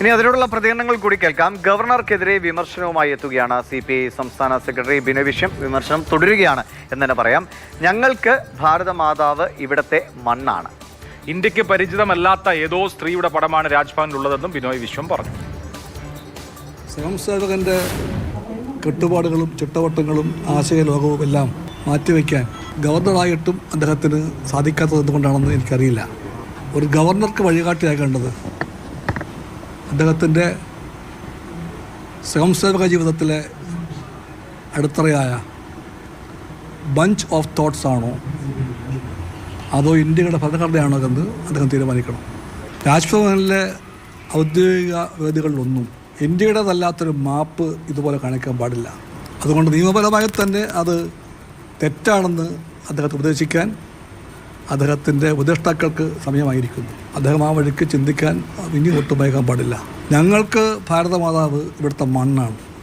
ഇനി അതിനോടുള്ള പ്രതികരണങ്ങൾ കൂടി കേൾക്കാം. ഗവർണർക്കെതിരെ വിമർശനവുമായി എത്തുകയാണ് സി പി ഐ സംസ്ഥാന സെക്രട്ടറി ബിനവിഷ്യം വിശ്വം വിമർശനം തുടരുകയാണ് എന്ന് തന്നെ പറയാം. ഞങ്ങൾക്ക് ഭാരതമാതാവ് ഇവിടത്തെ മണ്ണാണ്. ഇന്ത്യയ്ക്ക് പരിചിതമല്ലാത്ത ഏതോ സ്ത്രീയുടെ പടമാണ് രാജ്ഭവനിലുള്ളതെന്നും ബിനോയ് വിശ്വം പറഞ്ഞു. സ്വയംസേവകന്റെ കെട്ടുപാടുകളും ചിട്ടവട്ടങ്ങളും ആശയലോകവും എല്ലാം മാറ്റിവെക്കാൻ ഗവർണറായിട്ടും അദ്ദേഹത്തിന് സാധിക്കാത്തത് എന്തുകൊണ്ടാണെന്ന് എനിക്കറിയില്ല. ഒരു ഗവർണർക്ക് വഴികാട്ടിയാകേണ്ടത് അദ്ദേഹത്തിന്റെ സ്വയംസേവക ജീവിതത്തിലെ അടിത്തറയായ ബഞ്ച് ഓഫ് തോട്ട്സ് ആണോ? അതോ ഇന്ത്യയുടെ ഭരണഘടനയാണോ എന്ന് അദ്ദേഹം തീരുമാനിക്കണം. രാജ്ഭവനിലെ ഔദ്യോഗിക വേദികളിലൊന്നും ഇന്ത്യയുടേതല്ലാത്തൊരു മാപ്പ് ഇതുപോലെ കാണിക്കാൻ പാടില്ല. അതുകൊണ്ട് നിയമപരമായി തന്നെ അത് തെറ്റാണെന്ന് അദ്ദേഹത്തെ ഉപദേശിക്കാൻ അദ്ദേഹത്തിന്റെ ഉപദേഷ്ടാക്കൾക്ക് സമയമായിരിക്കുന്നു. അദ്ദേഹം ആ വഴിക്ക് ചിന്തിക്കാൻ ഇനി ഒട്ടും വൈകാൻ പാടില്ല. ഞങ്ങൾക്ക് ഭാരതമാതാവ് ഇവിടുത്തെ മണ്ണാണ്.